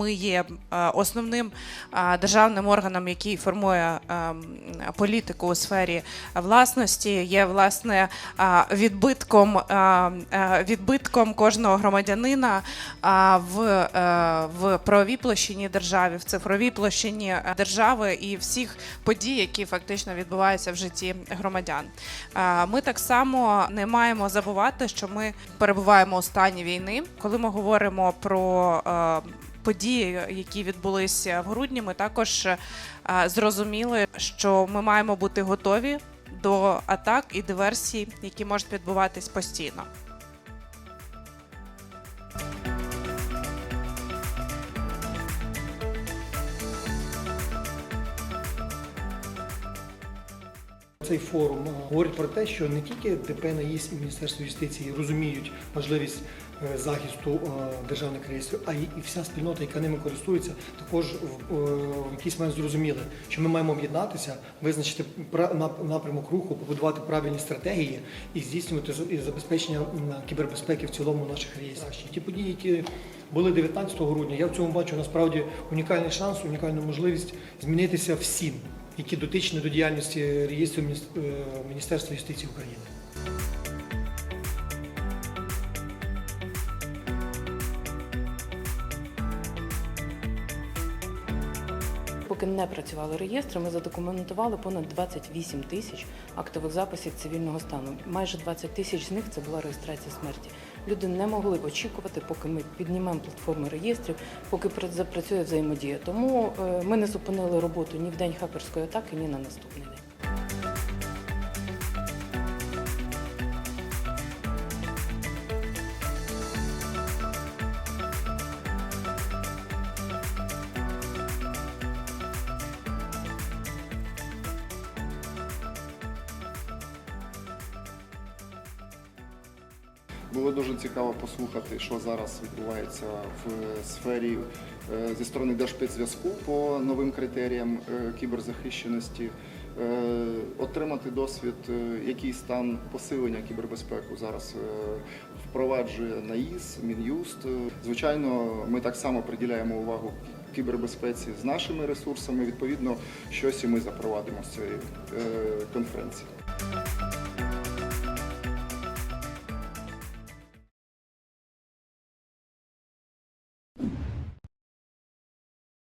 Ми є е, основним е, державним органом, який формує е, політику у сфері власності, є власне відбитком, відбитком кожного громадянина в, в правовій площині держави, в цифровій площині держави і всіх подій, які фактично відбуваються в житті громадян. Ми так само не маємо забувати, що ми перебуваємо у стані війни. Коли ми говоримо про події, які відбулися в грудні, ми також е, зрозуміли, що ми маємо бути готові до атак і диверсій, які можуть відбуватись постійно. Цей форум е, говорить про те, що не тільки ДП НАІС і Міністерство юстиції розуміють важливість е, захисту е, державних реєстрів, а і вся спільнота, яка ними користується, також в, якийсь момент зрозуміли, що ми маємо об'єднатися, визначити напрямок руху, побудувати правильні стратегії і здійснювати забезпечення кібербезпеки в цілому наших реєстрів. Ті події, які були 19 грудня, я в цьому бачу насправді унікальний шанс, унікальну можливість змінитися всім які дотичні до діяльності реєстру Мініс- е, Міністерства юстиції України. Поки не працювали реєстри, ми задокументували понад 28 тисяч актових записів цивільного стану. Майже 20 тисяч з них це була реєстрація смерті. Люди не могли очікувати, поки ми піднімемо платформи реєстрів, поки пра- запрацює взаємодія. Тому е, ми не зупинили роботу ні в день хакерської атаки, ні на наступний Було дуже цікаво послухати, що зараз відбувається в сфері е, зі сторони Держспецзв'язку по новим критеріям е, кіберзахищеності, е, отримати досвід, який стан посилення кібербезпеки зараз впроваджує НАІС, Мін'юст. Звичайно, ми так само приділяємо увагу кібербезпеці з нашими ресурсами. Відповідно, щось і ми запровадимо з цієї конференції.